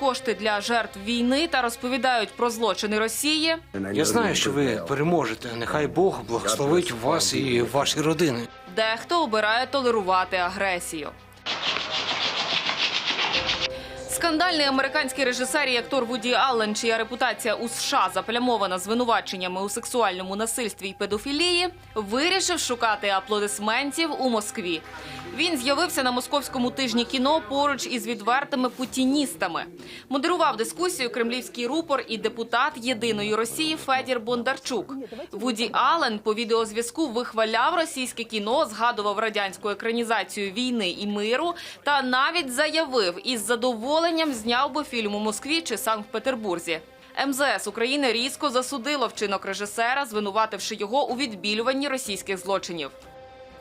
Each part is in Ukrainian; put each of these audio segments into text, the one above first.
кошти для жертв війни та розповідають про злочини Росії. Я знаю, що ви переможете. Нехай Бог благословить вас і ваші родини. Дехто обирає толерувати агресію. Скандальний американський режисер і актор Вуді Аллен, чия репутація у США заплямована звинуваченнями у сексуальному насильстві й педофілії, вирішив шукати аплодисментів у Москві. Він з'явився на московському тижні кіно поруч із відвертими путіністами. Модерував дискусію кремлівський рупор і депутат єдиної Росії Федір Бондарчук. Вуді Аллен по відеозв'язку вихваляв російське кіно, згадував радянську екранізацію війни і миру та навіть заявив, із задоволенням зняв би фільм у Москві чи Санкт-Петербурзі. МЗС України різко засудило вчинок режисера, звинувативши його у відбілюванні російських злочинів.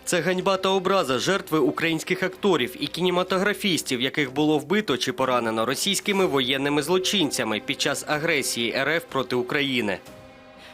Це ганьба та образа жертви українських акторів і кінематографістів, яких було вбито чи поранено російськими воєнними злочинцями під час агресії РФ проти України.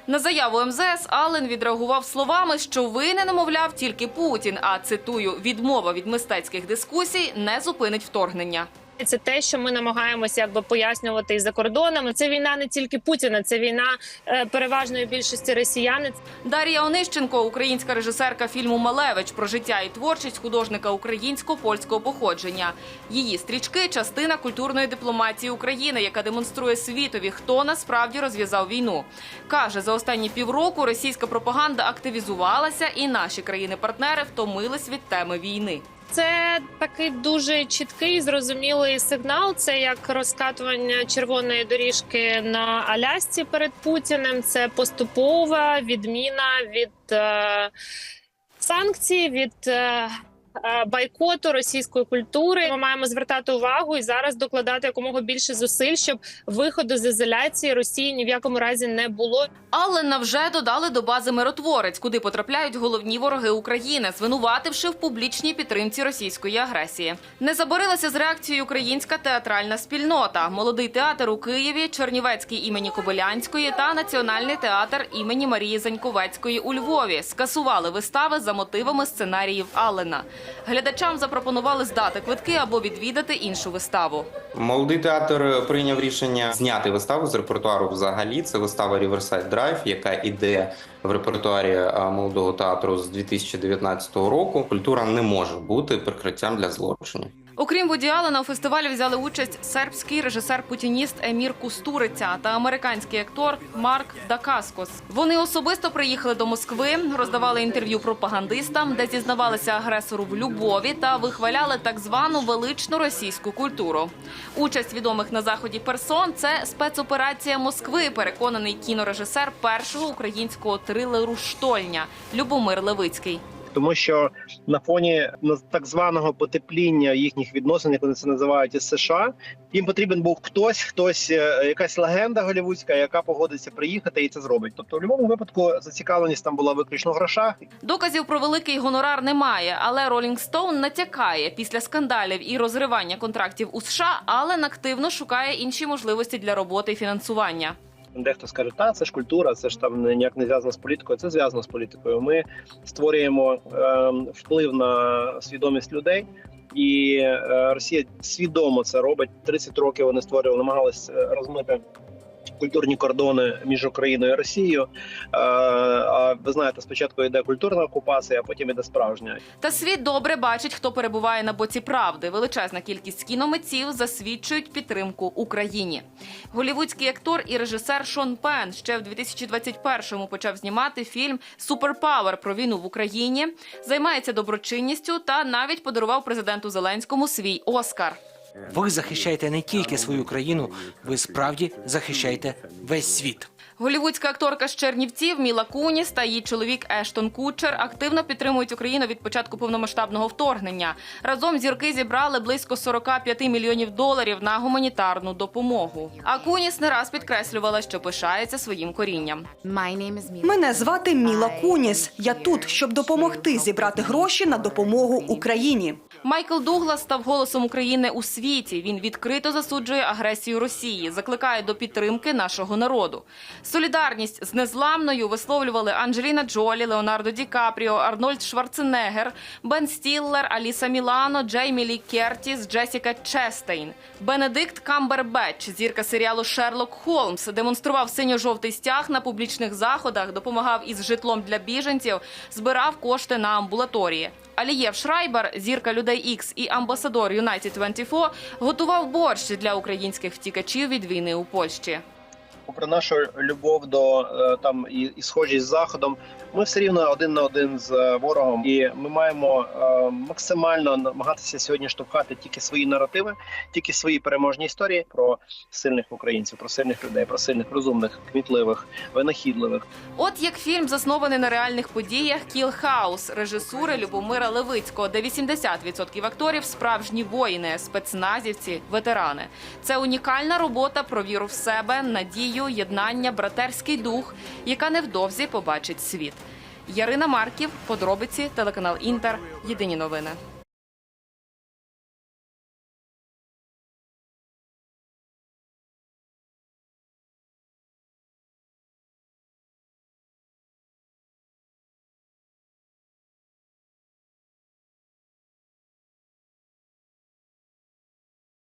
На заяву МЗС Аллен відреагував словами, що винен, мовляв, тільки Путін. А цитую, відмова від мистецьких дискусій не зупинить вторгнення. Це те, що ми намагаємося якби пояснювати і за кордонами. Це війна не тільки Путіна, це війна е, переважної більшості росіян. Дар'я Онищенко, українська режисерка фільму Малевич про життя і творчість художника українсько-польського походження. Її стрічки частина культурної дипломатії України, яка демонструє світові, хто насправді розв'язав війну. каже за останні півроку російська пропаганда активізувалася, і наші країни-партнери втомились від теми війни. Це такий дуже чіткий, зрозумілий сигнал. Це як розкатування червоної доріжки на Алясці перед Путіним. Це поступова відміна від е, санкцій, від е, байкоту російської культури. Ми маємо звертати увагу і зараз докладати якомога більше зусиль, щоб виходу з ізоляції Росії ні в якому разі не було. Аллена вже додали до бази миротворець, куди потрапляють головні вороги України, звинувативши в публічній підтримці російської агресії. Не заборилася з реакцією українська театральна спільнота, молодий театр у Києві, Чернівецький імені Кобилянської та Національний театр імені Марії Заньковецької у Львові скасували вистави за мотивами сценаріїв Аллена. Глядачам запропонували здати квитки або відвідати іншу виставу. Молодий театр прийняв рішення зняти виставу з репертуару взагалі. Це вистава Riverside Drive, яка іде в репертуарі молодого театру з 2019 року. Культура не може бути прикриттям для злочинів. Окрім Вуді Аллена, у фестивалі взяли участь сербський режисер-путініст Емір Кустуриця та американський актор Марк Дакаскос. Вони особисто приїхали до Москви, роздавали інтерв'ю пропагандистам, де зізнавалися агресору в любові та вихваляли так звану величну російську культуру. Участь відомих на заході персон це спецоперація Москви. Переконаний кінорежисер першого українського трилеру Штольня Любомир Левицький. Тому що на фоні так званого потепління їхніх відносин, як вони це називають із США, їм потрібен був хтось, хтось, е, якась легенда голівудська, яка погодиться приїхати і це зробить. Тобто, в будь-якому випадку зацікавленість там була виключно в грошах. Доказів про великий гонорар немає, але Rolling Stone натякає після скандалів і розривання контрактів у США, Аллен активно шукає інші можливості для роботи і фінансування. Дехто скаже, та це ж культура, це ж там ніяк не зв'язано з політикою. Це зв'язано з політикою. Ми створюємо е, вплив на свідомість людей. І е, Росія свідомо це робить. 30 років вони створювали, намагалися е, розмити культурні кордони між Україною і Росією. Е, а ви знаєте, спочатку йде культурна окупація, а потім іде справжня. Та світ добре бачить, хто перебуває на боці правди. Величезна кількість кіномитців засвідчують підтримку Україні. Голівудський актор і режисер Шон Пен ще в 2021-му почав знімати фільм «Суперпауер» про війну в Україні, займається доброчинністю та навіть подарував президенту Зеленському свій Оскар. Ви захищаєте не тільки свою країну, ви справді захищаєте весь світ. Голівудська акторка з Чернівців Міла Куніс та її чоловік Ештон Кучер активно підтримують Україну від початку повномасштабного вторгнення. Разом зірки зібрали близько 45 мільйонів доларів на гуманітарну допомогу. А Куніс не раз підкреслювала, що пишається своїм корінням. Мене звати Міла Куніс. Я тут, щоб допомогти зібрати гроші на допомогу Україні. Майкл Дуглас став голосом України у світі. Він відкрито засуджує агресію Росії, закликає до підтримки нашого народу. Солідарність з незламною висловлювали Анджеліна Джолі, Леонардо Ді Капріо, Арнольд Шварценеггер, Бен Стіллер, Аліса Мілано, Джеймі Лі Кертіс, Джесіка Честейн. Бенедикт Камбербетч, зірка серіалу Шерлок Холмс, демонстрував синьо-жовтий стяг на публічних заходах, допомагав із житлом для біженців, збирав кошти на амбулаторії. Алієв Шрайбер, зірка людей Ікс і амбасадор United 24, готував борщ для українських втікачів від війни у Польщі. Попри нашу любов до е, там і, і схожість з заходом, ми все рівно один на один з е, ворогом, і ми маємо е, максимально намагатися сьогодні штовхати тільки свої наративи, тільки свої переможні історії про сильних українців, про сильних людей, про сильних розумних, кмітливих, винахідливих. От як фільм заснований на реальних подіях Кіл Хаус режисури Любомира Левицького, де 80% акторів справжні воїни, спецназівці, ветерани. Це унікальна робота про віру в себе, надію, єднання, братерський дух, яка невдовзі побачить світ. Ярина Марків, подробиці, телеканал Інтер. Єдині новини.